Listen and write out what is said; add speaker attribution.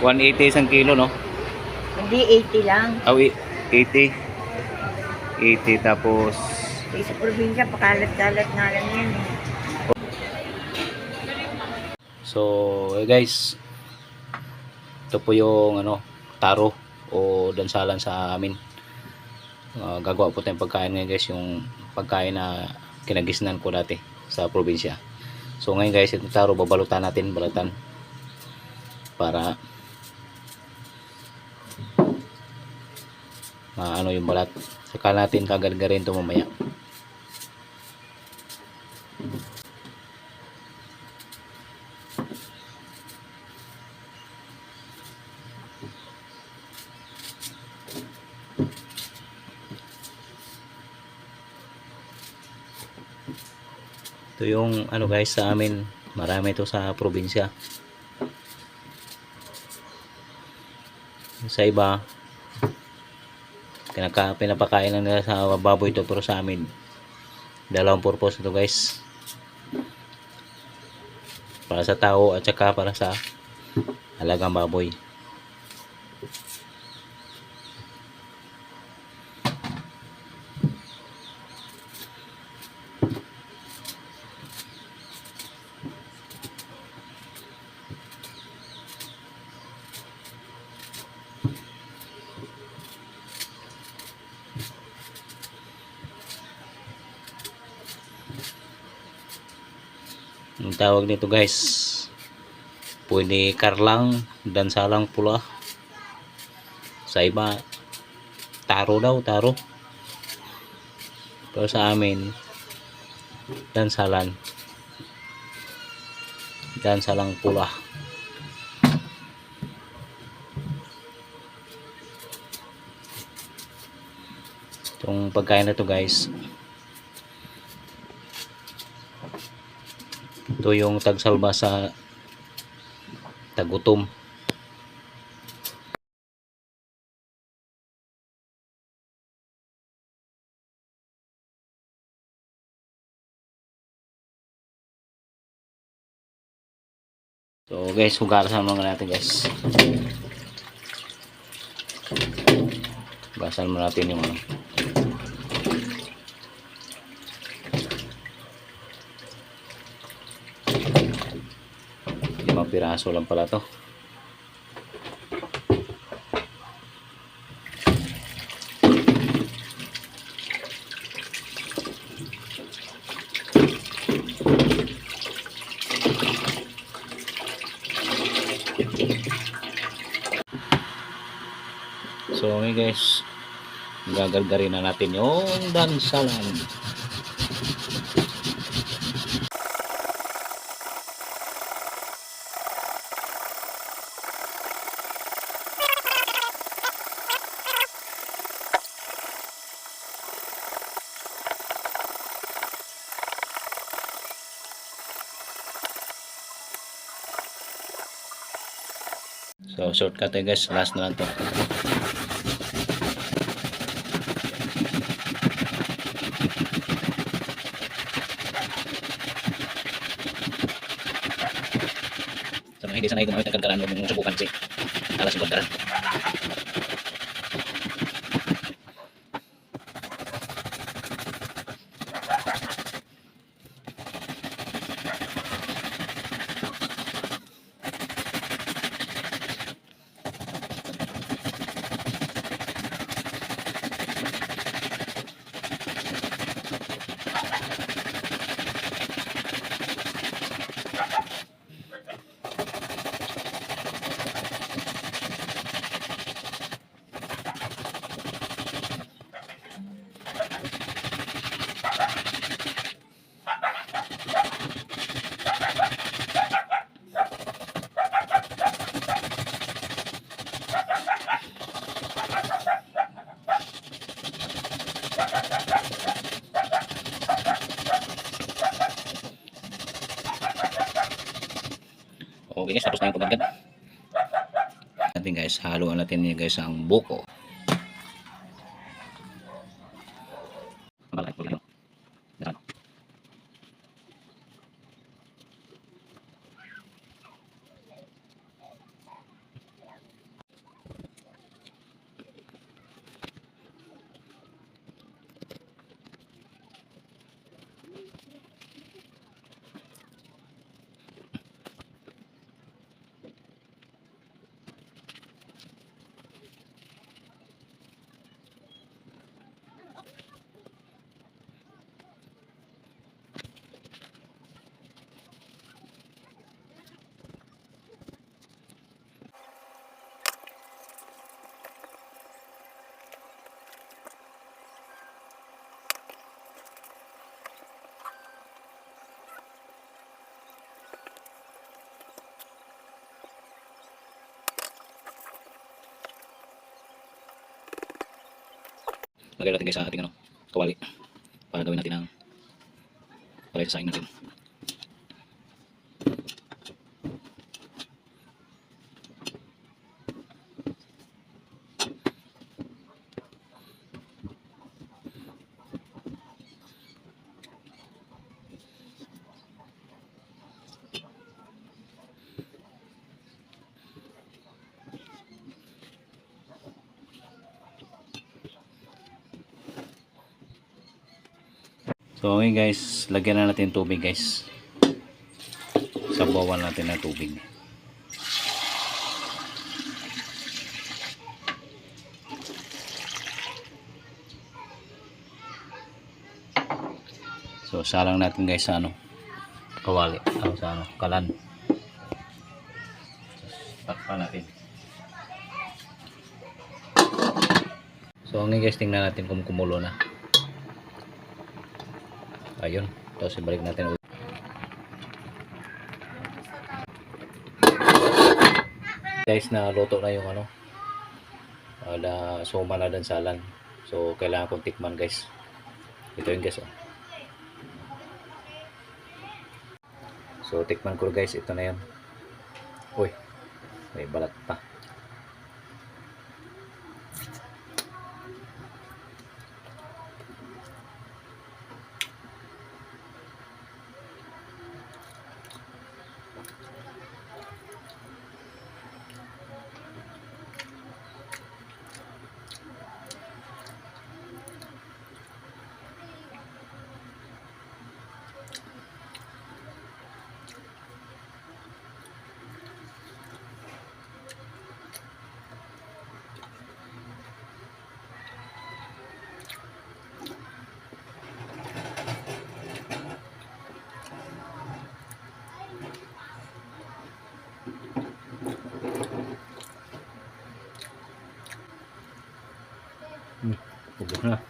Speaker 1: 180 isang kilo, no?
Speaker 2: Hindi 80 lang.
Speaker 1: Oh, i- 80. 80 tapos
Speaker 2: Eh, sa probinsya, pakalat-kalat nga lang yan eh.
Speaker 1: So, eh guys, ito po yung ano, taro o dansalan sa amin. Ah, gagawa po tayong pagkain ngayon guys, yung pagkain na kinagisnan ko dati sa probinsya. So ngayon guys, itong taro babalutan natin, balatan para maano yung balat. Saka natin kagargarin ito mamaya. Ito yung ano guys sa amin, marami ito sa probinsya. Sa iba, kinaka, pinapakain lang nila sa baboy ito pero sa amin, dalawang purpose ito guys. Para sa tao at saka para sa alagang baboy. Tawag nito guys, pwede karlang, dansalang pula. Sa iba, taro daw, taro. Pero sa amin, dansalan. Dansalang pula. Itong pagkain na to guys, ito yung tagsalba sa tagutom. So guys hugasan muna natin guys. Hugasan muna natin yung ano piraso lang pala to. So okay guys. Gagalgarin na natin yung dansalan So, shortcut tayo guys. Last na lang to. Sa mga hindi sanay gumamit ng karkaran, huwag mong subukan kasi alas yung karkaran. Okay guys, tapos na yung kumagad. Natin guys, haluan natin niya guys ang buko. Malaki po lang. Yan. Lagay natin guys sa ating ano, kawali para gawin natin ang para sa saing natin. So okay guys, lagyan na natin tubig guys. Sabawan natin ng tubig. So salang natin guys sa ano kawali o sa ano kalan. Takpan natin. So ngayon guys tingnan natin kung kumulo na. Ayun. Tapos ibalik natin ulit. Guys, na luto na yung ano. Na suma na din salan. So, kailangan kong tikman guys. Ito yung guys. Oh. So, tikman ko guys. Ito na yan. Uy. May balat pa. Ubus na.